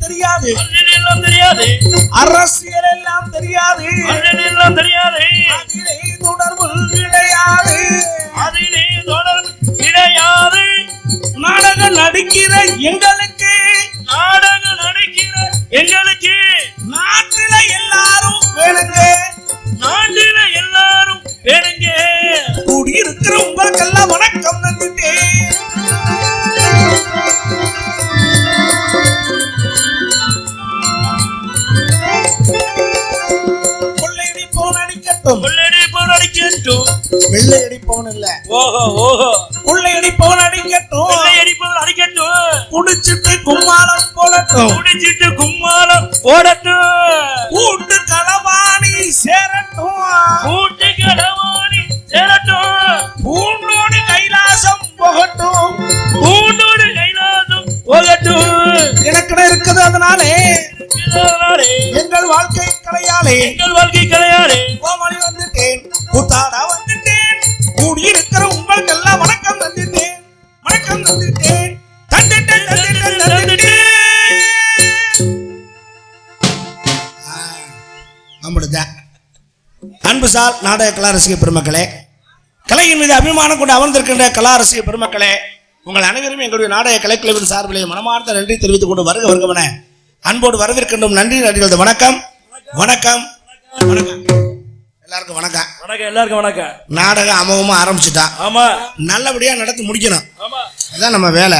தெரியாது. எல்லாம் தெரியாது. அரசியல் எல்லாம் தெரியாது. எல்லாம் தெரியாது. அதிலே தொடர்பு கிடையாது. அதிலே தொடர்பு கிடையாது. நாடகம் நடிக்கிற எங்களுக்கு நாடகம் நடிக்கிற எங்களுக்கு அடிக்கட்டும். குடிச்சிட்டு கும்மாளம் போடட்டும். குடிச்சிட்டு கும்மாளம் போடட்டும். கூட்டு களவாணி சேரட்டும். கூட்டி கடவாணி சேரட்டும். பூண்டோடு கைலாசம் போகட்டும். பூண்டோடு கைலாசம் போகட்டும். எனக்கிட இருக்குது அதனாலே எங்கள் வாழ்க்கை கலையாலே எங்கள் வாழ்க்கை கிடையாது அன்பு சார் நாடக கலா ரசிக பெருமக்களே கலையின் மீது அபிமானம் கொண்டு அமர்ந்திருக்கின்ற கலா ரசிக பெருமக்களே உங்கள் அனைவரும் எங்களுடைய நாடக கலைக்குழுவின் சார்பிலே மனமார்ந்த நன்றி தெரிவித்துக் கொண்டு வருக வருகவன அன்போடு வரவேற்கின்றோம். நன்றி நன்றிகளது வணக்கம். வணக்கம். வணக்கம். எல்லாருக்கும் வணக்கம். வணக்கம் எல்லாருக்கும் வணக்கம். நாடகம் அமோகமா ஆரம்பிச்சுட்டான் ஆமா. நல்லபடியா நடத்தி முடிக்கணும். அதான் நம்ம வேலை.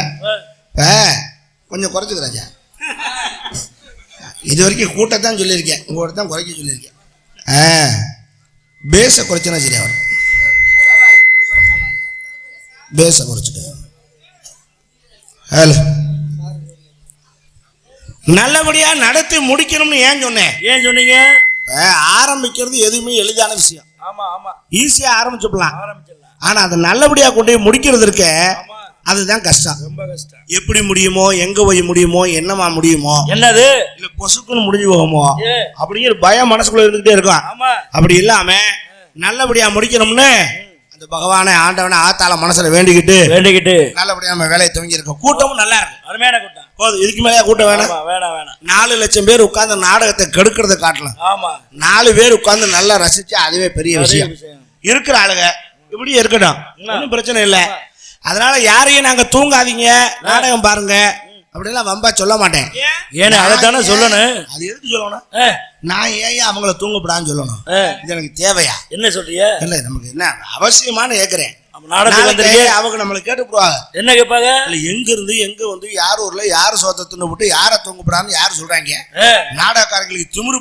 கொஞ்சம் குறைச்சிது ராஜா இது வரைக்கும் கூட்டத்தான் சொல்லியிருக்கேன். உங்களோட தான் குறைக்க சொல்லியிருக்கேன். ஆ. பேஸை குறைச்சினா சரியா வரும் பேஸை குறைச்சிட்டு ஹலோ நல்லபடியா நடத்தி முடிக்கணும்னு ஏன் சொன்னேன்? ஏன் சொன்னீங்க? ஆரம்பிக்கிறது எதுவுமே எளிதான விஷயம். ஆமா ஆமா. ஈஸியா ஆரம்பிச்சுடலாம். ஆரம்பிச்சிடலாம். ஆனா அதை நல்லபடியா கொண்டு போய் முடிக்கிறது இருக்க அதுதான் கஷ்டம். ரொம்ப கஷ்டம். எப்படி முடியுமோ எங்க போய் முடியுமோ என்னமா முடியுமோ என்னது? இல்ல பொசுக்குன்னு முடிஞ்சு போகுமோ. அப்படிங்கிற பயம் மனசுக்குள்ள இருந்துகிட்டே இருக்கும். அப்படி இல்லாம நல்லபடியா முடிக்கணும்னு அந்த பகவானை ஆண்டவனை ஆத்தால மனசுல வேண்டிக்கிட்டு வேண்டிக்கிட்டு. நல்லபடியா நம்ம வேலையை துவங்கி இருக்கோம். கூட்டமும் நல்லா இருக்கு அருமையான கூட்டம். போதும் இதுக்கு மேலே கூட்டம் வேணும்? வேணாம் வேணாம். நாலு லட்சம் பேர் உட்கார்ந்து நாடகத்தை கெடுக்கிறத காட்டலாம். ஆமா. நாலு பேர் உட்கார்ந்து நல்லா ரசிச்சு அதுவே பெரிய விஷயம். விஷயம். இருக்கிற ஆளுங்க இப்படியே இருக்கட்டும். ஒன்றும் பிரச்சனை இல்லை. அதனால யாரையும் நாங்க தூங்காதீங்க. நாடகம் பாருங்க. அப்படிலாம் வம்பா சொல்ல மாட்டேன். ஏன்னு அதைத்தானே சொல்லணும். அது எதுக்கு சொல்லணும்? நான் ஏன் அவங்கள தூங்கப்படான்னு சொல்லணும். இது எனக்கு தேவையா? என்ன சொல்றீங்க இல்ல நமக்கு என்ன அவசியமானு வந்திருக்கீங்க அவங்க நம்மளை கேட்டுப்படுவாங்க என்ன கேட்பாங்க? இல்ல எங்க இருந்து எங்க வந்து யார் ஊர்ல யார் சோத்த தின்னு விட்டு யாரை தூங்கப்படான்னு யார் சொல்றாங்க? நாடகக்காரங்களுக்கு திமிரு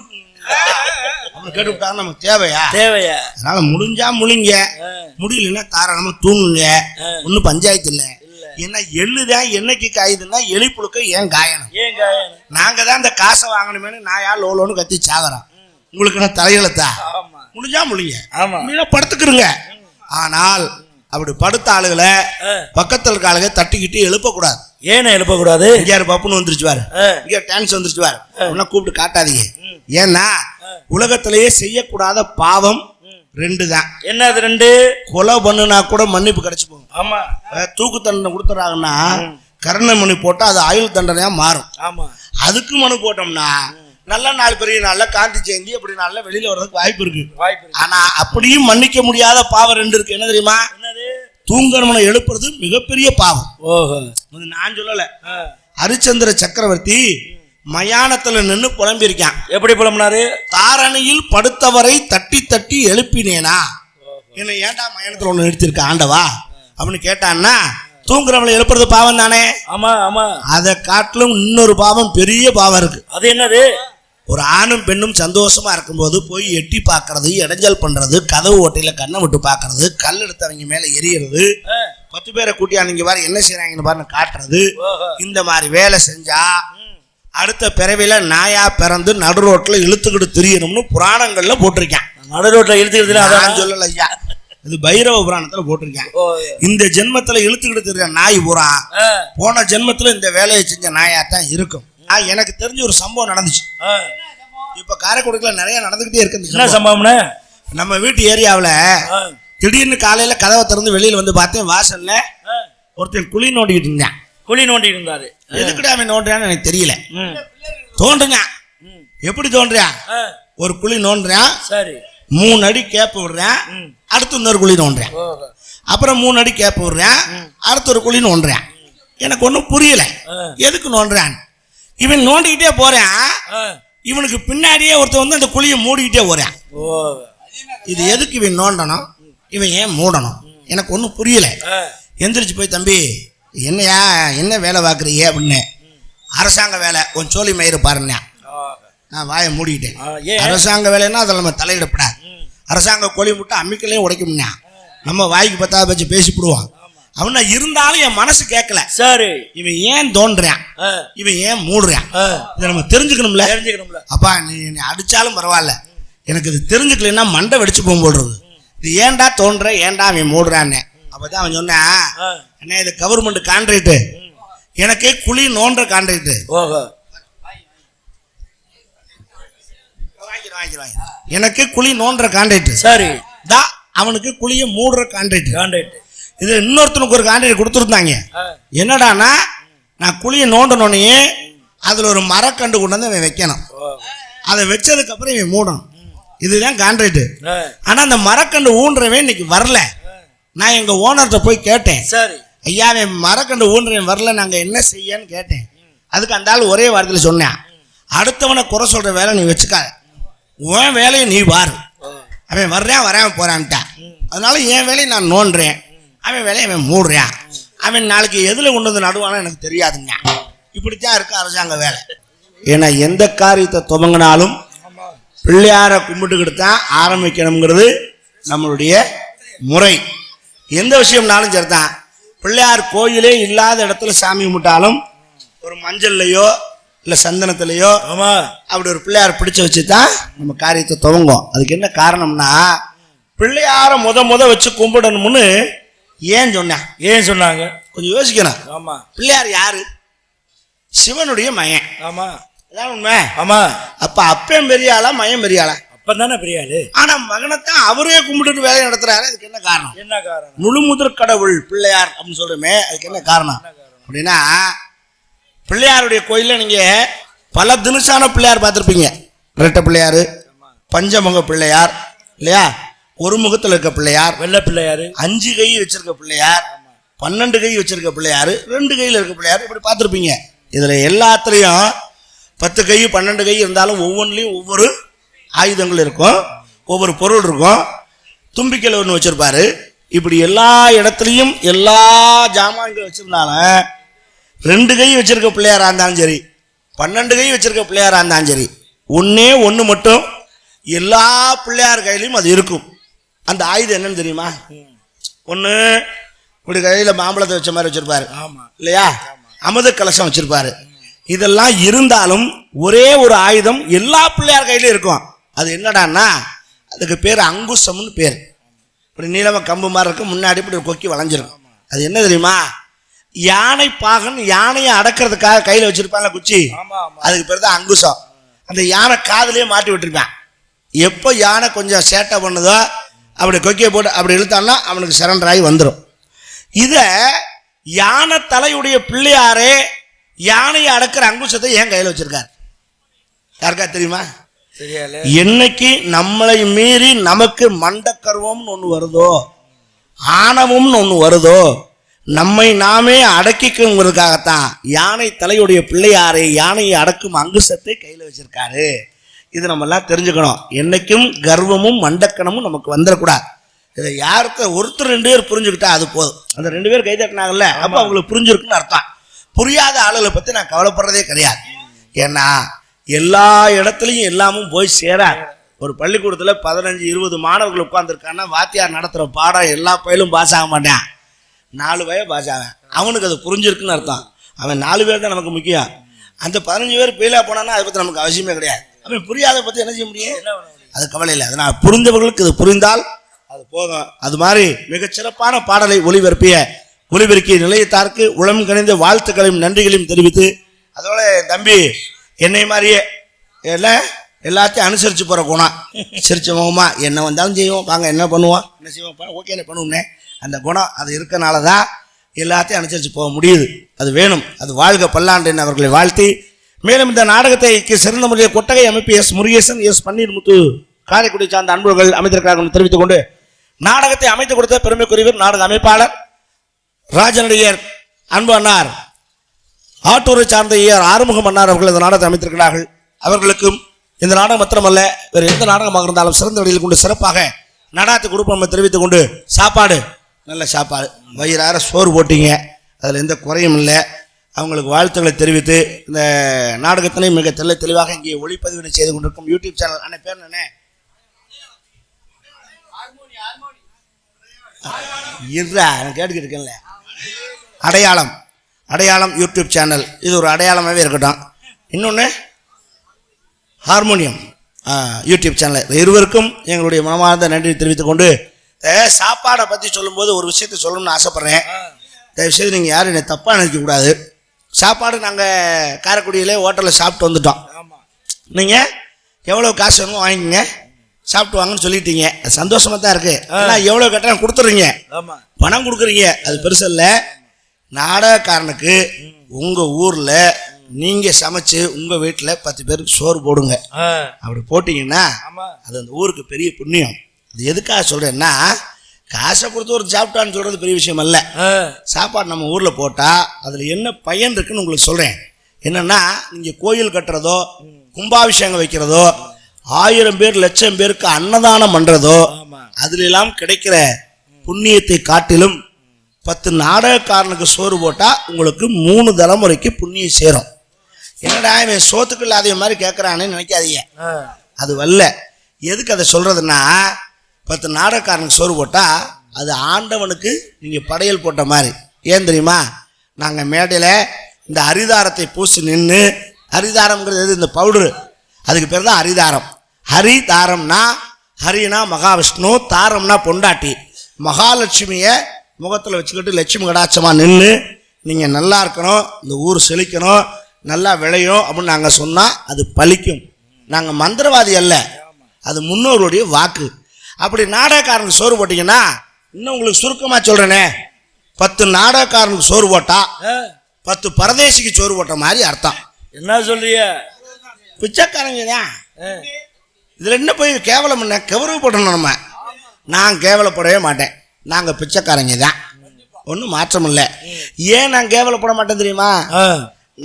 கேட்டுவிட்டாங்க நமக்கு தேவையா? தேவையா? அதனால முடிஞ்சா முழிங்க. ஆ, முடியலன்னா தாராளமா தூங்குங்க. ஆ. ஒன்றும் பஞ்சாயத்து இல்லை. ஏன்னா எள்ளுதான் என்னைக்கு காயுதுன்னா எலி புழுக்க ஏன் காயணும்? நாங்க தான் இந்த காசை வாங்கணுமேனு நான் யார் லோலோன்னு கத்தி சாகுறோம். உங்களுக்கு என்ன தலையெழுத்தா? முடிஞ்சா முடிங்க முடிஞ்சா படுத்துக்கிறங்க ஆனால் அப்படி படுத்த ஆளுகளை பக்கத்துல இருக்க ஆளுங்க தட்டிக்கிட்டு எழுப்பக்கூடாது. ஏன்னு எழுப்பக்கூடாது? இங்க பப்புன்னு வந்துருச்சு பாரு. இங்க டான்ஸ் வந்துருச்சு பாரு. ஒன்னும் கூப்பிட்டு காட்டாதீங்க. ஏன்னா உலகத்திலேயே செய்யக்கூடாத பாவம் ரெண்டு தான் என்னது ரெண்டு? கொலை பண்ணுனா கூட மன்னிப்பு கிடைச்சு போகும் ஆமா தூக்கு தண்டனை கொடுத்துறாங்கன்னா கருணை மனு போட்டா அது ஆயுள் தண்டனையா மாறும். ஆமா. அதுக்கு மனு போட்டோம்னா நல்ல நாள் பெரிய நாள்ல காந்தி ஜெயந்தி அப்படி நாள்ல வெளியில வர்றதுக்கு வாய்ப்பு இருக்கு. வாய்ப்பு. ஆனா அப்படியும் மன்னிக்க முடியாத பாவம் ரெண்டு இருக்கு. என்ன தெரியுமா? என்னது? தூங்கணும்னு எழுப்புறது மிகப்பெரிய பாவம். ஓஹோ. நான் சொல்லல. ஹரிச்சந்திர சக்கரவர்த்தி மயானத்துல நின்னு புலம்பியிருக்கான். எப்படி புலம்புனாரு? தாரணியில் படுத்தவரை தட்டி தட்டி எழுப்பினேனா? என்னை ஏன்டா மயானத்துல ஒண்ணு நிறுத்திருக்க ஆண்டவா? அப்படின்னு கேட்டான்னா தூங்குறவங்களை எழுப்புறது பாவம் தானே? ஆமா ஆமா. அதை காட்டிலும் இன்னொரு பாவம் பெரிய பாவம் இருக்கு. அது என்னது? ஒரு ஆணும் பெண்ணும் சந்தோஷமா இருக்கும்போது போய் எட்டி பார்க்கறது இடைஞ்சல் பண்றது கதவு ஓட்டையில கண்ணை விட்டு பார்க்கறது கல் எடுத்தவங்க மேல எரியறது பத்து பேரை கூட்டியானீங்க பாரு என்ன செய்றாங்கன்னு பாருன்னு காட்டுறது இந்த மாதிரி வேலை செஞ்சா அடுத்த பிறவில நாயா பிறந்து நடு ரோட்ல இழுத்துக்கிட்டு திரியணும்னு புராணங்கள்ல போட்டிருக்கேன். நடு ரோட்ல இழுத்துக்கிறதுல நான் அதான் சொல்லல ஐயா. இது பைரவ புராணத்துல போட்டிருக்கேன். இந்த ஜென்மத்துல இழுத்துக்கிட்டு திரிய நாய் ஆ, போன ஜென்மத்துல இந்த வேலையை செஞ்ச நாயா தான் இருக்கும். எனக்கு தெரிஞ்ச ஒரு சம்பவம் நடந்துச்சு. இப்ப காரைக்குடிக்குள்ள நிறைய நடந்துகிட்டே இருக்கு என்ன சம்பவம். சம்பவம்னு? நம்ம வீட்டு ஏரியாவுல திடீர்னு காலையில கதவை திறந்து வெளியில வந்து பார்த்தேன் வாசல்ல. ஒருத்தன் குழி நோண்டிக்கிட்டு இருந்தான். குழி நோண்டி இருந்தாரு. எதுக்குடா அவன் நோண்டுறான்னு எனக்கு தெரியல. ம். எப்படி தோன்றியான் ஆ, ஒரு குழி நோண்டுறான் சரி. மூணு அடி கேப்பு விடுறான் அடுத்து இன்னொரு குழி நோண்டுறான் அப்புறம் மூணு அடி கேப்பு விடுறான் அடுத்து ஒரு குழி நோண்டுறான் எனக்கு ஒன்றும் புரியல. எதுக்கு நோண்டுறான்? இவன் நோண்டிக்கிட்டே போறான் இவனுக்கு பின்னாடியே ஒருத்தன் வந்து அந்த குழியை மூடிக்கிட்டே போறான் இது எதுக்கு இவன் நோண்டணும்? இவன் ஏன் மூடணும்? எனக்கு ஒன்றும் புரியல. எந்திரிச்சு போய் தம்பி என்னையா என்ன வேலை பார்க்குறீங்க அப்படின்னு. அரசாங்க வேலை உன் சோழி மயிறு ஆ, நான் வாயை மூடிக்கிட்டேன். அரசாங்க வேலைன்னா அதில் நம்ம தலையிடப்படாது. அரசாங்க கோழி முட்டை அம்மிக்கலையும் உடைக்கும்னா நம்ம வாய்க்கு பத்தாவது வச்சு பேசிவிடுவோம் அவனை இருந்தாலும் என் மனசு கேட்கல. சரி. இவன் ஏன் தோன்றான்? இவன் ஏன் மூடுறான்? இதை நம்ம தெரிஞ்சுக்கணும்ல? தெரிஞ்சுக்கணும்ல. அப்பா நீ நீ அடிச்சாலும் பரவாயில்ல. எனக்கு இது தெரிஞ்சுக்கலைன்னா மண்டை வெடிச்சு போகும் போடுறது இது ஏன்டா தோன்ற ஏன்டா அவன் மூடுறான்னு. அப்பதான் அவன் சொன்னான் அண்ணா இது கவர்மெண்ட் கான்ட்ராக்ட் எனக்கு குழி நோன்ற கான்ட்ராக்ட் ஓஹோ. எனக்கு குழி நோன்ற கான்ட்ராக்ட் சரி. தா அவனுக்கு குழியை மூடுற கான்ட்ராக்ட் கான்ட்ராக்ட் இது இன்னொருத்தனுக்கு ஒரு கான்ட்ராக்ட் கொடுத்துருந்தாங்க. ஆ. என்னடான்னா நான் குழியை நோண்டனோடனே அதில் ஒரு மரக்கண்டு கொண்டு வந்து அவன் வைக்கணும். அதை வச்சதுக்கு அப்புறம் இவன் மூடணும். இதுதான் கான்ட்ராக்ட் ஆனால் அந்த மரக்கண்டு ஊன்றவன் இன்னைக்கு வரல. நான் எங்கள் ஓனர்கிட்ட போய் கேட்டேன். சரி. ஐயா அவன் மரக்கண்டு ஊன்றவன் வரல நாங்கள் என்ன செய்யன்னு கேட்டேன். அதுக்கு அந்த ஆள் ஒரே வாரத்தில் சொன்னேன். அடுத்தவனை குறை சொல்கிற வேலை நீ வச்சுக்காத. உன் வேலையை நீ ஓ அவன் வர்றேன் வராம போறான்ட்டான். அதனால என் வேலையை நான் நோண்டுறேன் அவன் வேலையை அவன் மூடுறான். அவன் நாளைக்கு எதில் கொண்டு வந்து நடுவானோ எனக்கு தெரியாதுங்க. இப்படித்தான் இருக்கு அரசாங்க வேலை. ஏன்னா எந்த காரியத்தை துவங்கினாலும் பிள்ளையாரை கும்பிட்டுக்கிட்டு தான் ஆரம்பிக்கணுங்கிறது நம்மளுடைய முறை. எந்த விஷயம்னாலும் சரிதான். பிள்ளையார் கோயிலே இல்லாத இடத்துல சாமி கும்பிட்டாலும் ஒரு மஞ்சள்லையோ இல்லை சந்தனத்திலையோ அப்படி ஒரு பிள்ளையார் பிடிச்சு வச்சு தான் நம்ம காரியத்தை துவங்கும் அதுக்கு என்ன காரணம்னா பிள்ளையார முத முத வச்சு கும்பிடணும்னு ஏன் சொன்னேன் ஏன் சொன்னாங்க? கொஞ்சம் யோசிக்கணும். ஆமா. பிள்ளையார் யாரு? சிவனுடைய மயன் ஆமா. அதான் உண்மை. ஆமா. அப்ப அப்பன் பெரிய ஆளா மயன் பெரிய ஆளா அப்பதானே பெரிய ஆளு. ஆனா மகனைத்தான் அவரே கும்பிட்டுட்டு வேலை நடத்துறாரு. அதுக்கு என்ன காரணம்? என்ன காரணம்? முழுமுதற் கடவுள் பிள்ளையார் அப்படின்னு சொல்றோமே அதுக்கு என்ன காரணம்? அப்படின்னா பிள்ளையாருடைய கோயில்ல நீங்க பல தினுசான பிள்ளையார் பார்த்துருப்பீங்க. ரெட்டை பிள்ளையார் பஞ்சமுக பிள்ளையார் இல்லையா? ஒரு முகத்தில் இருக்க பிள்ளையார் வெள்ளை பிள்ளையாரு. அஞ்சு கை வச்சிருக்க பிள்ளையார் பன்னெண்டு கை வச்சிருக்க பிள்ளையார் ரெண்டு கையில் இருக்க பிள்ளையார் இப்படி பார்த்துருப்பீங்க. இதில் எல்லாத்துலேயும் பத்து கை பன்னெண்டு கை இருந்தாலும் ஒவ்வொன்றுலையும் ஒவ்வொரு ஆயுதங்கள் இருக்கும். ஒவ்வொரு பொருள் இருக்கும். தும்பிக்கையில் ஒன்று வச்சிருப்பாரு. இப்படி எல்லா இடத்துலையும் எல்லா ஜாமான்கள் வச்சிருந்தாலும் ரெண்டு கை வச்சிருக்க பிள்ளையாரா இருந்தாலும் சரி பன்னெண்டு கை வச்சிருக்க பிள்ளையாரா இருந்தாலும் சரி ஒன்னே ஒன்று மட்டும் எல்லா பிள்ளையார் கையிலையும் அது இருக்கும். அந்த ஆயுதம் என்னன்னு தெரியுமா? ஒன்று இப்படி கையில் மாம்பழத்தை வச்ச மாதிரி வச்சிருப்பாரு. ஆமா. இல்லையா? அமுத கலசம் வச்சிருப்பாரு. இதெல்லாம் இருந்தாலும் ஒரே ஒரு ஆயுதம் எல்லா பிள்ளையார் கையிலும் இருக்கும். அது என்னடான்னா அதுக்கு பேர் அங்குசம்னு பேர். இப்படி நீளமாக கம்பு மாதிரி இருக்கும் முன்னாடி இப்படி கொக்கி வளைஞ்சிருக்கும் அது என்ன தெரியுமா? யானை பாகன் யானையை அடக்கிறதுக்காக கையில் வச்சிருப்பாங்க குச்சி. அதுக்கு பேர் தான் அங்குசம். அந்த யானை காதுலயே மாட்டி விட்டுருப்பான். எப்போ யானை கொஞ்சம் சேட்டை பண்ணுதோ அப்படி கொக்கியை போட்டு அப்படி இழுத்தான்னா அவனுக்கு சரண்டர் ஆகி வந்துடும் இதை யானை தலையுடைய பிள்ளையாரே யானையை அடக்கிற அங்குசத்தை ஏன் கையில் வச்சிருக்கார். யாருக்கா தெரியுமா? என்னைக்கு நம்மளை மீறி நமக்கு மண்டக்கருவம்னு ஒன்று வருதோ ஆணவம்னு ஒன்று வருதோ நம்மை நாமே அடக்கிக்குங்கிறதுக்காகத்தான் யானை தலையுடைய பிள்ளையாரை யானையை அடக்கும் அங்குசத்தை கையில் வச்சிருக்காரு. இது நம்ம எல்லாம் தெரிஞ்சுக்கணும். என்னைக்கும் கர்வமும் மண்டக்கணமும் நமக்கு வந்துடக்கூடாது. இதை யாருக்கு ஒருத்தர் ரெண்டு பேர் புரிஞ்சுக்கிட்டா அது போதும். அந்த ரெண்டு பேர் கை தட்டினாங்கல்ல அப்போ அவங்களுக்கு புரிஞ்சிருக்குன்னு அர்த்தம். புரியாத ஆளுகளை பற்றி நான் கவலைப்படுறதே கிடையாது. ஏன்னா எல்லா இடத்துலையும் எல்லாமும் போய் சேராது ஒரு பள்ளிக்கூடத்தில் பதினஞ்சு இருபது மாணவர்கள் உட்காந்துருக்கான்னா வாத்தியார் நடத்துகிற பாடம் எல்லா பயிலும் பாஸ் ஆக மாட்டான். நாலு பய பாஸ் ஆவேன். அவனுக்கு அது புரிஞ்சிருக்குன்னு அர்த்தம். அவன் நாலு பேர் தான் நமக்கு முக்கியம். அந்த பதினஞ்சு பேர் ஃபெயிலாக போனான்னா அதை பற்றி நமக்கு அவசியமே கிடையாது. அவன் புரியாத பற்றி என்ன செய்ய முடியும்? அது கவலை இல்லை. அதனால் புரிந்தவர்களுக்கு இது புரிந்தால் அது போதும். அது மாதிரி மிகச்சிறப்பான பாடலை ஒளிபரப்பிய ஒளிபெருக்கிய நிலையத்தாருக்கு உளம் கணிந்த வாழ்த்துக்களையும் நன்றிகளையும் தெரிவித்து அதோட என் தம்பி என்னை மாதிரியே. இல்லை எல்லாத்தையும் அனுசரித்து போகிற குணம். சிரிச்ச முகமா என்ன வந்தாலும் செய்வோம். வாங்க என்ன பண்ணுவோம்? என்ன செய்வோம்? ஓகே என்ன பண்ணுவோம்னே அந்த குணம் அது இருக்கனால தான் எல்லாத்தையும் அனுசரித்து போக முடியுது. அது வேணும். அது வாழ்க பல்லாண்டு அவர்களை வாழ்த்தி. மேலும் இந்த நாடகத்தை சிறந்த முறையில் கொட்டகை அமைப்பு எஸ் முருகேசன் எஸ் பன்னீர்முத்து காரைக்குடி சார்ந்த அன்பர்கள் அமைத்திருக்கிறார்கள் தெரிவித்துக் கொண்டு நாடகத்தை அமைத்து கொடுத்த பெருமைக்குரியவர் நாடக அமைப்பாளர் ராஜநடிகர் அன்பு அன்னார். ஆட்டூரை சார்ந்த ஐயர் ஆறுமுகம் மன்னார் அவர்கள் இந்த நாடகத்தை அமைத்திருக்கிறார்கள். அவர்களுக்கும் இந்த நாடகம் மாத்திரமல்ல வேறு எந்த நாடகமாக இருந்தாலும் சிறந்த வழியில் கொண்டு சிறப்பாக நடாத்து கொடுப்போம் தெரிவித்துக் கொண்டு சாப்பாடு நல்ல சாப்பாடு. வயிறார சோறு போட்டீங்க. அதில் எந்த குறையும் இல்லை. அவங்களுக்கு வாழ்த்துக்களை தெரிவித்து இந்த நாடகத்தினை மிக தெல்ல தெளிவாக இங்கே ஒளிப்பதிவினை செய்து கொண்டிருக்கும் யூடியூப் சேனல் அண்ணன் பேர் என்ன? இருடா நான் கேட்டுக்கிட்டு இருக்கேன்ல. அடையாளம். அடையாளம் யூடியூப் சேனல். இது ஒரு அடையாளமாகவே இருக்கட்டும். இன்னொன்று ஹார்மோனியம். YouTube channel. இருவருக்கும் எங்களுடைய மனமார்ந்த நன்றி தெரிவித்துக் கொண்டு சாப்பாடை பற்றி சொல்லும்போது ஒரு விஷயத்தை சொல்லணும்னு ஆசைப்பட்றேன். தயவுசெய்து நீங்கள் யாரும் என்னை தப்பாக நினைக்கக்கூடாது சாப்பாடு நாங்கள் காரைக்குடியிலே ஹோட்டலில் சாப்பிட்டு வந்துட்டோம். நீங்கள் எவ்வளோ காசு வேணுமோ வாங்கிக்கங்க. சாப்பிட்டு வாங்கன்னு சொல்லிட்டீங்க. சந்தோஷமாக தான் இருக்குது ஆனால் எவ்வளோ கட்டணம் கொடுத்துட்றீங்க ஆமா. பணம் கொடுக்குறீங்க. அது பெருசு இல்லை. நாடகக்காரனுக்கு உங்கள் ஊரில் நீங்கள் சமைச்சு உங்கள் வீட்டில் பத்து பேருக்கு சோறு போடுங்க. அப்படி போட்டிங்கன்னா அது அந்த ஊருக்கு பெரிய புண்ணியம். அது எதுக்காக சொல்கிறேன்னா காசை கொடுத்து ஒரு சாப்பிட்டான்னு சொல்கிறது பெரிய விஷயம் அல்ல. சாப்பாடு நம்ம ஊரில் போட்டால் அதில் என்ன பயன் இருக்குன்னு உங்களுக்கு சொல்கிறேன் என்னென்னா நீங்கள் கோயில் கட்டுறதோ கும்பாபிஷேகம் வைக்கிறதோ ஆயிரம் பேர் லட்சம் பேருக்கு அன்னதானம் பண்ணுறதோ ஆமா. அதுல எல்லாம் கிடைக்கிற புண்ணியத்தை காட்டிலும் பத்து நாடகக்காரனுக்கு சோறு போட்டால் உங்களுக்கு மூணு தலைமுறைக்கு புண்ணியம் சேரும். என்னடா இவன் சோத்துக்கு இல்லாத மாதிரி கேட்குறானேன்னு நினைக்காதீங்க. அது வரல எதுக்கு அதை சொல்கிறதுன்னா பத்து நாடகக்காரனுக்கு சோறு போட்டால் அது ஆண்டவனுக்கு நீங்கள் படையல் போட்ட மாதிரி. ஏன் தெரியுமா? நாங்கள் மேடையில் இந்த அரிதாரத்தை பூசி நின்று அரிதாரம்ங்கிறது எது? இந்த பவுடரு. அதுக்கு பேர் தான் அரிதாரம். ஹரிதாரம்னா ஹரினா மகாவிஷ்ணு தாரம்னா பொண்டாட்டி. மகாலட்சுமியை முகத்தில் வச்சுக்கிட்டு லட்சுமி கடாட்சமாக நின்று நீங்கள் நல்லா இருக்கணும் இந்த ஊர் செழிக்கணும் நல்லா விளையும் அப்படின்னு நாங்கள் சொன்னால் அது பலிக்கும் நாங்கள் மந்திரவாதி அல்ல. அது முன்னோருடைய வாக்கு. அப்படி நாடகக்காரனுக்கு சோறு போட்டிங்கன்னா இன்னும் உங்களுக்கு சுருக்கமாக சொல்கிறேனே பத்து நாடகக்காரனுக்கு சோறு போட்டா ஆ, பத்து பரதேசிக்கு சோறு போட்ட மாதிரி அர்த்தம். என்ன சொல்றிய பிச்சைக்காரங்க தான். இதில் என்ன போய் கேவலம் என்ன? கௌரவப்படணும் நம்ம. நான் கேவலப்படவே மாட்டேன். நாங்கள் பிச்சைக்காரங்க தான். ஒன்றும் மாற்றம் இல்லை ஏன் நான் கேவலப்பட மாட்டேன் தெரியுமா?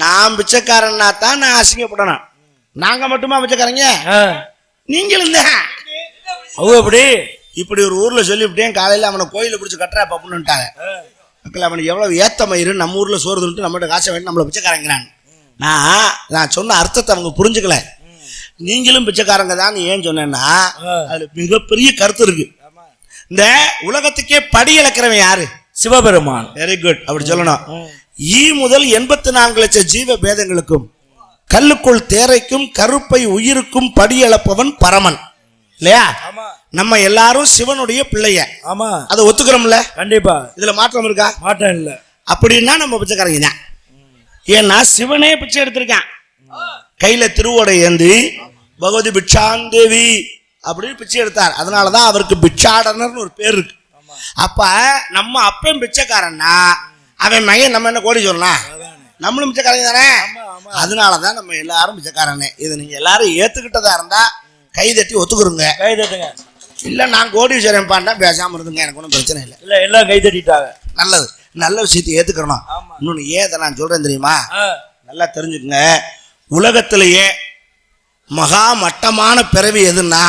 நான் பிச்சைக்காரன்னா தான் நான் அசிங்கப்படணும். நாங்கள் மட்டுமா பிச்சைக்காரங்க. நீங்களும் தான். அவங்க எப்படி இப்படி ஒரு ஊரில் சொல்லிவிட்டேன் காலையில் அவனை கோயிலில் பிடிச்சி கட்டுறா பப்புன்னுட்டாங்க மக்கள் அவனுக்கு எவ்வளோ ஏத்த மயிறு நம்ம ஊரில் சோறு சொல்லிட்டு நம்மகிட்ட காசை வேண்டி நம்மளை பிச்சைக்காரங்கிறான். நான் நான் சொன்ன அர்த்தத்தை அவங்க புரிஞ்சுக்கல. நீங்களும் பிச்சைக்காரங்க தான் ஏன் சொன்னேன்னா. அதில் மிகப்பெரிய கருத்து இருக்கு. ஆமா. இந்த உலகத்துக்கே படி இழக்கிறவன் யாரு? சிவபெருமான். வெரி குட் அப்படி சொல்லணும். ஈ முதல் எண்பத்தி நான்கு லட்சம் ஜீவ பேதங்களுக்கும் கல்லுக்குள் தேரைக்கும் கருப்பை உயிருக்கும் படி இழப்பவன் பரமன். இல்லையா? நம்ம எல்லாரும் சிவனுடைய பிள்ளைய. ஆமா. அதை ஒத்துக்கிறோம்ல? கண்டிப்பா. இதுல மாற்றம் இருக்கா? மாற்றம் இல்ல. அப்படின்னா நம்ம பிச்சைக்காரங்க தான். ஏன்னா சிவனே பிச்சை எடுத்திருக்கான். கையில திருவோடை ஏந்தி பகவதி பிட்சாந்தேவி அப்படின்னு பிச்சை எடுத்தார். அதனால தான் அவருக்கு பிட்சாடனர்னு ஒரு பேர் இருக்கு. அப்ப நம்ம அப்பன் பிச்சைக்காரன்னா அவன் மையன் நம்ம என்ன கோடி சொல்லலாம்? நம்மளும் பிச்சைக்காரங்க தானே? அதனால தான் நம்ம எல்லாரும் பிச்சைக்காரனே. இது நீங்க எல்லாரும் ஏத்துக்கிட்டதா இருந்தா கை தட்டி ஒத்துக்குறோங்க கை தட்டுங்க. இல்ல நான் கோடீஸ்வரன் பாண்டா பேசாம இருந்துங்க. எனக்கு ஒன்றும் பிரச்சனை இல்லை. இல்ல எல்லாம் கை தட்டிட்டாங்க. நல்லது. நல்ல விஷயத்தை ஏத்துக்கிறணும் ஆமா. இன்னொன்று ஏன் இதை நான் சொல்றேன் தெரியுமா? நல்லா தெரிஞ்சுக்கங்க. உலகத்திலேயே மகா மட்டமான பிறவி எதுன்னா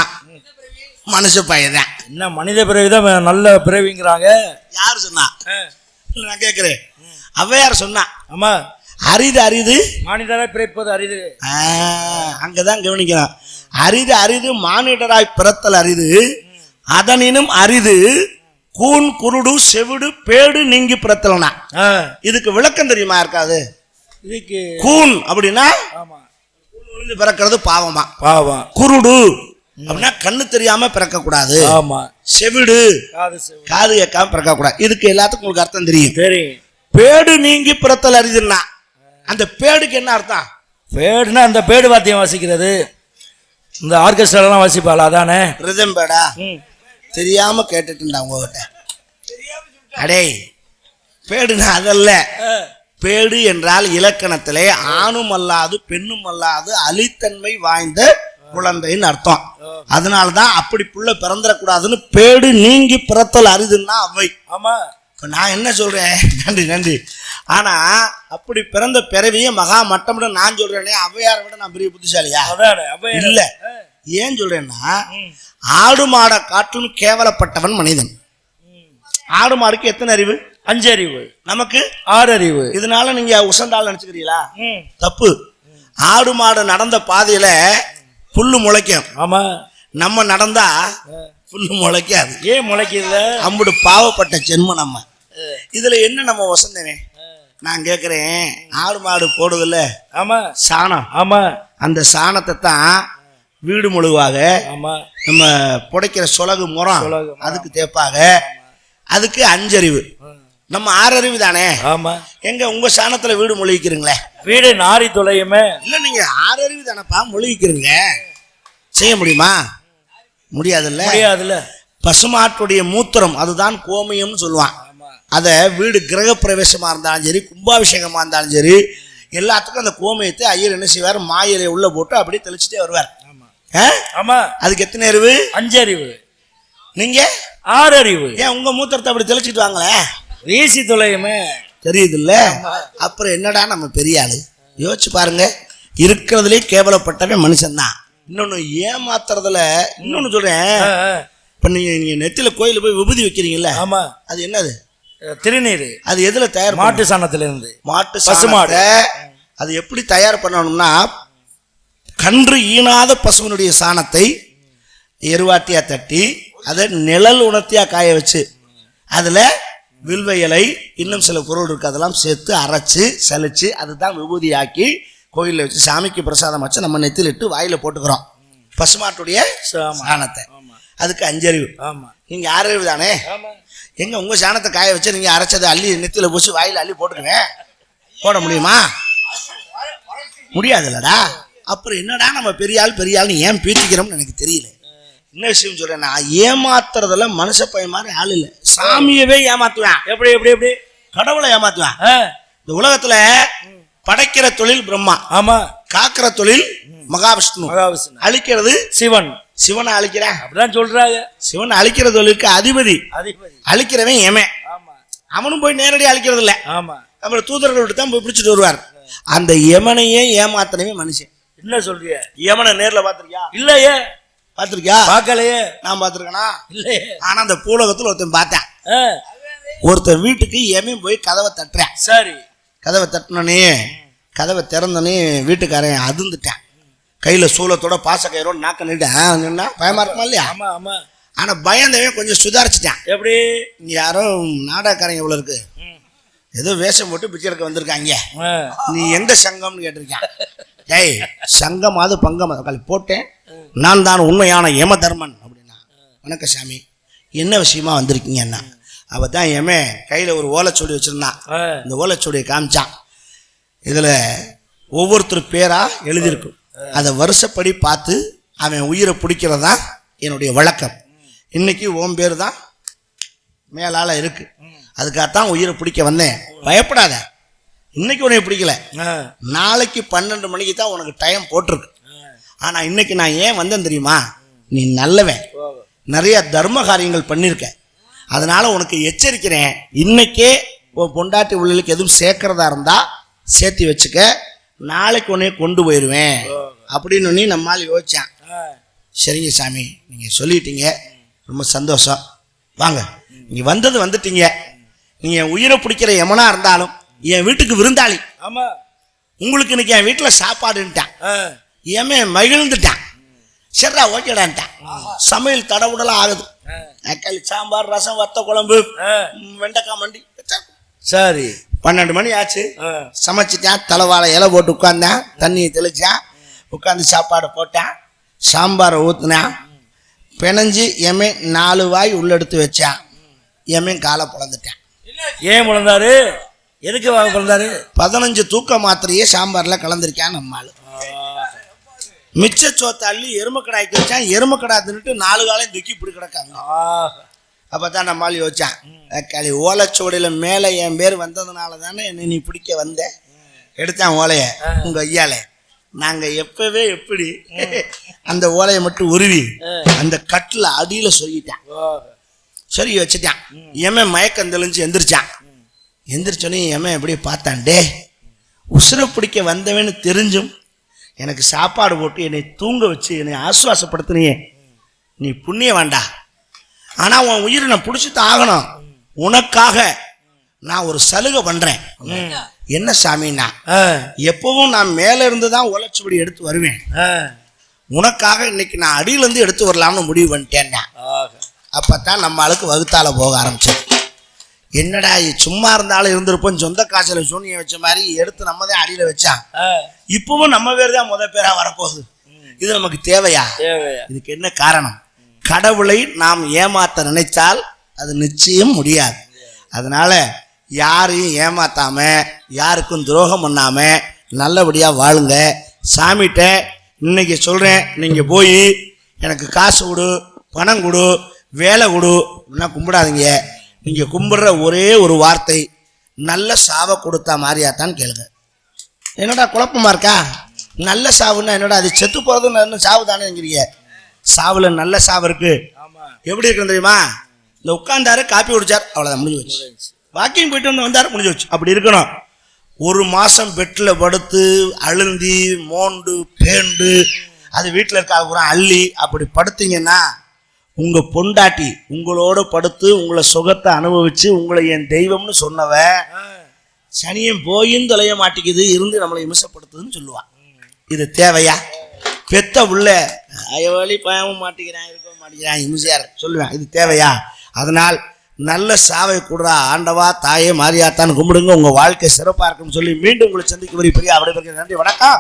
மனுஷ பையன் என்ன மனித பிறவிதான் நல்ல பிறவிங்கிறாங்க? யார் சொன்னா? நான் கேட்கிறேன் ஔவையார் சொன்னா? ஆமா. அரிது அரிது. மனிதரை பிறப்பது அரிது. அங்கதான் கவனிக்கணும் அரிது அரிது மானிடராய் பிறத்தல் அரிது. அதனினும் அரிது கூன் குருடு செவிடு பேடு நீங்கி பிறத்தலனா? இதுக்கு விளக்கம் தெரியுமா இருக்காது இதுக்கு கூன் அப்படின்னா விழுந்து பிறக்கிறது பாவமா? பாவம். குருடு. அப்படின்னா கண்ணு தெரியாம பிறக்க கூடாது ஆமா. செவிடு. காது கேட்காம பிறக்க கூடாது இதுக்கு எல்லாத்துக்கும் உங்களுக்கு அர்த்தம் தெரியும். சரி பேடு நீங்கி பிறத்தல் அரிதுன்னா அந்த பேடுக்கு என்ன அர்த்தம்? பேடுனா அந்த பேடு வாத்தியம் வாசிக்கிறது. இந்த ஆர்கெஸ்ட்ராலாம் வாசிப்பாள் அதானே? ரிதம் பேடா? தெரியாம கேட்டுட்டு இருந்தா உங்ககிட்ட. அடே பேடுனா அதல்ல. பேடு என்றால் இலக்கணத்திலே ஆணும் அல்லாது பெண்ணும் அல்லாது அலித்தன்மை வாய்ந்த குழந்தைன்னு அர்த்தம். அதனால தான் அப்படி புள்ள பிறந்துடக்கூடாதுன்னு பேடு நீங்கி பிறத்தல் அரிதுன்னா அவை. ஆமா. இப்ப நான் என்ன சொல்றேன்? நன்றி நன்றி. ஆனா அப்படி பிறந்த பிறவியை மகா மட்டம்னு நான் சொல்றேனே அவையாரை விட நான் பெரிய புத்திசாலியா? இல்ல. ஏன் சொல்றேன்னா ஆடு மாடை காட்டிலும் கேவலப்பட்டவன் மனிதன். ஆடு மாடுக்கு எத்தனை அறிவு? அஞ்சறிவு நமக்கு? ஆறறிவு இதனால நீங்க உசந்தாள் நினைச்சுக்கிறீங்களா. தப்பு. ஆடு மாடு நடந்த பாதையில புல்லு முளைக்கும். ஆமா. நம்ம நடந்தா புல்லு முளைக்காது. ஏன் முளைக்குதுல அம்புடு பாவப்பட்ட ஜென்மம் நம்ம. இதுல என்ன நம்ம வசந்தவே நான் கேக்குறேன். ஆடு மாடு போடுதில்ல? ஆமா. சாணம். ஆமா. அந்த சாணத்தை தான் வீடு முழுவாக நம்ம புடைக்கிற சொலகு முறம். அதுக்கு தேப்பாக. அதுக்கு அஞ்சறிவு. நம்ம ஆறறிவு தானே? ஆமா. எங்க உங்க சாணத்துல வீடு மொழிக்கிறீங்களே வீடு நாரி தொலையுமே. இல்ல நீங்க ஆறறிவு தானேப்பா மொழிக்கிறீங்க செய்ய முடியுமா? முடியாதுல்ல? முடியாதுல்ல. பசுமாட்டுடைய மூத்திரம் அதுதான் கோமியம்னு சொல்லுவான். அதை வீடு கிரக பிரவேசமா இருந்தாலும் சரி கும்பாபிஷேகமா இருந்தாலும் சரி எல்லாத்துக்கும் அந்த கோமியத்தை ஐயர் என்ன செய்வார்? மாயிலை உள்ள போட்டு அப்படியே தெளிச்சுட்டே வருவார். ஆமா. அதுக்கு எத்தனை அறிவு? அஞ்சறிவு. நீங்க? ஆறறிவு. ஏன் உங்க மூத்திரத்தை அப்படி தெளிச்சிட்டு வாங்களே? வீசி தொலையுமே. தெரியுது இல்ல அப்புறம் என்னடா நம்ம பெரிய ஆளு? யோசிச்சு பாருங்க. இருக்கிறதுலே கேவலப்பட்டவன் மனுஷன்தான். இன்னொன்னு ஏமாத்துறதுல இன்னொன்னு சொல்றேன். இப்ப நீங்க நீங்க நெத்தில கோயில போய் விபூதி வைக்கிறீங்கல்ல? ஆமா. அது என்னது? திருநீர். அது எதுல தயார் மாட்டு சாணத்துல இருந்து மாட்டு. பசுமாடு அது எப்படி தயார் பண்ணணும்னா கன்று ஈனாத பசுவினுடைய சாணத்தை எருவாட்டியா தட்டி அதை நிழல் உணர்த்தியா காய வச்சு அதுல வில்வ இலை இன்னும் சில பொருள் இருக்கு அதெல்லாம் சேர்த்து அரைச்சு சலிச்சு அதுதான் விபூதி ஆக்கி கோயிலில் வச்சு சாமிக்கு பிரசாதம் வச்சு நம்ம நெத்தில இட்டு வாயில போட்டுக்கிறோம். பசுமாட்டுடைய. சாணத்தை. அதுக்கு அஞ்சறிவு. ஆமா. நீங்க ஆறறிவு தானே? எங்க உங்க சாணத்தை காய வச்சு நீங்க அரைச்சதை அள்ளி நெத்தில பூசி வாயில அள்ளி போட்டுக்குவேன் போட முடியுமா? முடியாதுல்லடா. அப்புறம் என்னடா நம்ம பெரிய ஆள் பெரிய ஆள்னு ஏன் பீத்திக்கிறோம்னு எனக்கு தெரியல. என்ன விஷயம் சொல்றேன் நான் ஏமாத்துறதுல மனுஷ பையன் மாதிரி ஆள் இல்லை. சாமியவே ஏமாத்துவேன். எப்படி எப்படி எப்படி? கடவுளை ஏமாத்துவேன். இந்த உலகத்துல படைக்கிற தொழில் பிரம்மா. ஆமா. காக்கிற தொழில் மகாவிஷ்ணு. மகாவிஷ்ணு. அழிக்கிறது சிவன். சிவனை அழிக்கிறேன் அப்படிதான் சொல்றாங்க. சிவன் அழிக்கிற தொழிலுக்கு அதிபதி. அதிபதி. அழிக்கிறவன் ஆமா. அவனும் போய் நேரடியாக அழிக்கிறது இல்லை. ஆமா. அப்புறம் தூதர்கள் தான் போய் பிடிச்சிட்டு வருவார். அந்த யமனையே ஏமாத்தனவே மனுஷன். என்ன சொல்றிய? யமனை நேர்ல பாத்திருக்கியா இல்லையே. பாத்திருக்கியா பார்க்கலையே. நான் பாத்திருக்கேனா இல்லையே. ஆனா அந்த பூலகத்துல ஒருத்தன் பார்த்தேன். ஒருத்தன் வீட்டுக்கு எவன் போய் கதவை தட்டுறேன். சரி. கதவை தட்டினோடனே கதவை திறந்தோடனே வீட்டுக்காரன் அதிர்ந்துட்டேன். கையில சூலத்தோட பாசக்கயிறோட நாக்க நிட்டேன் நின்னா பயமா இருக்குமா இல்லையா? ஆமா ஆமா. ஆனா பயந்தவன் கொஞ்சம் சுதாரிச்சிட்டான். எப்படி? இங்க யாரோ நாடகக்காரங்க இவ்வளவு இருக்கு. ம். ஏதோ வேஷம் போட்டு பிச்சை எடுக்க வந்திருக்காங்க. நீ எந்த சங்கம்னு கேட்டிருக்கேன். டேய் சங்கம் அது பங்கம் அது கழி போட்டேன். நான் தான் உண்மையான யம தர்மன் அப்படின்னா. வணக்கம் சாமி. என்ன விஷயமா வந்திருக்கீங்கன்னா அவ தான் எமே கையில் ஒரு ஓலைச்சுவடி வச்சிருந்தான் இந்த ஓலைச்சுவடியை காமிச்சான். இதில் ஒவ்வொருத்தர் பேரா எழுதியிருக்கும் அதை வருஷப்படி பார்த்து அவன் உயிரை பிடிக்கிறது தான் என்னுடைய வழக்கம். இன்னைக்கு உன் பேர் தான் மேலால இருக்கு. அதுக்காகத்தான் உயிரை பிடிக்க வந்தேன். பயப்படாத. இன்னைக்கு உன்னை பிடிக்கல. நாளைக்கு பன்னெண்டு மணிக்கு தான் உனக்கு டைம் போட்டிருக்கு. ஆனா இன்னைக்கு நான் ஏன் வந்தேன் தெரியுமா? நீ நல்லவன். நிறைய தர்ம காரியங்கள் பண்ணியிருக்க அதனால உனக்கு எச்சரிக்கிறேன். இன்னைக்கே உன் பொண்டாட்டி உள்ளலுக்கு எதுவும் சேர்க்கறதா இருந்தா சேர்த்து வச்சுக்க. நாளைக்கு உன்னைய கொண்டு போயிடுவேன் அப்படின்னு நீ நம்மால் யோசிச்சான். சரிங்க சாமி நீங்க சொல்லிட்டீங்க. ரொம்ப சந்தோஷம். வாங்க நீங்க வந்தது வந்துட்டீங்க. நீங்க என் உயிரை பிடிக்கிற எமனா இருந்தாலும் என் வீட்டுக்கு விருந்தாளி. ஆமா. உங்களுக்கு இன்னைக்கு என் வீட்டில் சாப்பாடுன்ட்டான். ஏமே மகிழ்ந்துட்டான். சரிடா ஓகேடான்ட்டான். சமையல் தடவுடலாம் ஆகுது. தக்காளி சாம்பார் ரசம் வத்த குழம்பு வெண்டைக்காய் மண்டி. சரி. பன்னெண்டு மணி ஆச்சு. சமைச்சிட்டேன் தலைவாழை இலை போட்டு உட்காந்தேன் தண்ணியை தெளிச்சேன். உட்காந்து சாப்பாடு போட்டேன். சாம்பாரை ஊற்றுனேன் பிணைஞ்சு எமே நாலு வாய் உள்ள எடுத்து வச்சேன். எமே காலை பிளந்துட்டேன். ஏன் முழந்தாரு எதுக்கு வாங்க பிறந்தாரு பதினஞ்சு தூக்க மாத்திரையே சாம்பாரில் கலந்துருக்கேன் நம்மால் மிச்ச சோத்தை அள்ளி எருமக்கடாய்க்கு வச்சேன் எருமக்கடா தின்னுட்டு நாலு காலையும் தூக்கி இப்படி கிடக்காங்க. அப்போ தான் நம்மால் யோசிச்சான் களி ஓலைச்சுவடியில் மேலே என் பேர் வந்ததுனால தானே என்னை நீ பிடிக்க வந்த? எடுத்தான் ஓலைய உங்கள் ஐயால. நாங்கள் எப்பவே எப்படி அந்த ஓலையை மட்டும் உருவி அந்த கட்டில் அடியில் சொல்லிட்டான். சரி வச்சுட்டான். எமன் மயக்கம் தெளிஞ்சு எந்திரிச்சான். எந்திரிச்சோன்னே எமன் எப்படி பார்த்தான் டே உசுரை பிடிக்க வந்தவன்னு தெரிஞ்சும் எனக்கு சாப்பாடு போட்டு என்னை தூங்க வச்சு என்னை ஆசுவாசப்படுத்தினியே. நீ புண்ணிய வேண்டா. ஆனால் உன் உயிரை நான் பிடிச்சிட்டு ஆகணும். உனக்காக நான் ஒரு சலுகை பண்ணுறேன் என்ன சாமின்னா எப்பவும் நான் மேலே இருந்து தான் உழைச்சுபடி எடுத்து வருவேன். உனக்காக இன்னைக்கு நான் அடியிலேருந்து எடுத்து வரலாம்னு முடிவு பண்ணிட்டேன்னா. அப்போ தான் நம்ம ஆளுக்கு வகுத்தால போக ஆரம்பிச்சது என்னடா சும்மா இருந்தாலும் இருந்திருப்போம் சொந்த காசில் சூனியம் வச்ச மாதிரி எடுத்து நம்ம தான் அடியில் வச்சான் ஆ, இப்பவும் நம்ம பேர் தான் முத பேரா வரப்போகுது. இது நமக்கு தேவையா? இதுக்கு என்ன காரணம்? கடவுளை நாம் ஏமாத்த நினைத்தால் அது நிச்சயம் முடியாது. அதனால யாரையும் ஏமாத்தாம யாருக்கும் துரோகம் பண்ணாம நல்லபடியா வாழுங்க. சாமிகிட்ட இன்னைக்கு சொல்றேன் நீங்க போய் எனக்கு காசு கொடு பணம் கொடு வேலை கொடு என்ன கும்பிடாதீங்க. நீங்க கும்பிடுற ஒரே ஒரு வார்த்தை நல்ல சாவை கொடுத்தா மாதிரியாத்தான் கேளுங்க. என்னடா குழப்பமா இருக்கா? நல்ல சாவுன்னா என்னடா அது செத்து போறது நல்ல சாவு தானேங்கிறீங்க சாவுல நல்ல சாவு இருக்கு. ஆமா. எப்படி இருக்குன்னு தெரியுமா? இந்த உட்கார்ந்தாரு காப்பி குடிச்சார் அவ்வளோதான் முடிஞ்சு வச்சு வாக்கிங் போயிட்டு வந்து வந்தார் முடிஞ்சு வச்சு அப்படி இருக்கணும். ஒரு மாசம் பெட்டில் படுத்து அழுந்தி மோண்டு பேண்டு அது வீட்டில் இருக்க அள்ளி அப்படி படுத்தீங்கன்னா உங்கள் பொண்டாட்டி உங்களோட படுத்து உங்களை சுகத்தை அனுபவிச்சு உங்களை என் தெய்வம்னு சொன்னவ சனியும் போயும் தொலைய மாட்டேங்குது இருந்து நம்மளை இமிசப்படுத்துதுன்னு சொல்லுவான் இது தேவையா? பெத்த உள்ள வழி பயமும் மாட்டேங்கிறான் இருக்க மாட்டேங்கிறான் இமிசையார் சொல்லுவேன் இது தேவையா? அதனால் நல்ல சாவை கூடுறா ஆண்டவா தாயே மாரியாத்தான் கும்பிடுங்க உங்கள் வாழ்க்கை சிறப்பாக இருக்கும்னு சொல்லி மீண்டும் உங்களை சந்திக்க வரி பெரிய அவடைய நன்றி வணக்கம்.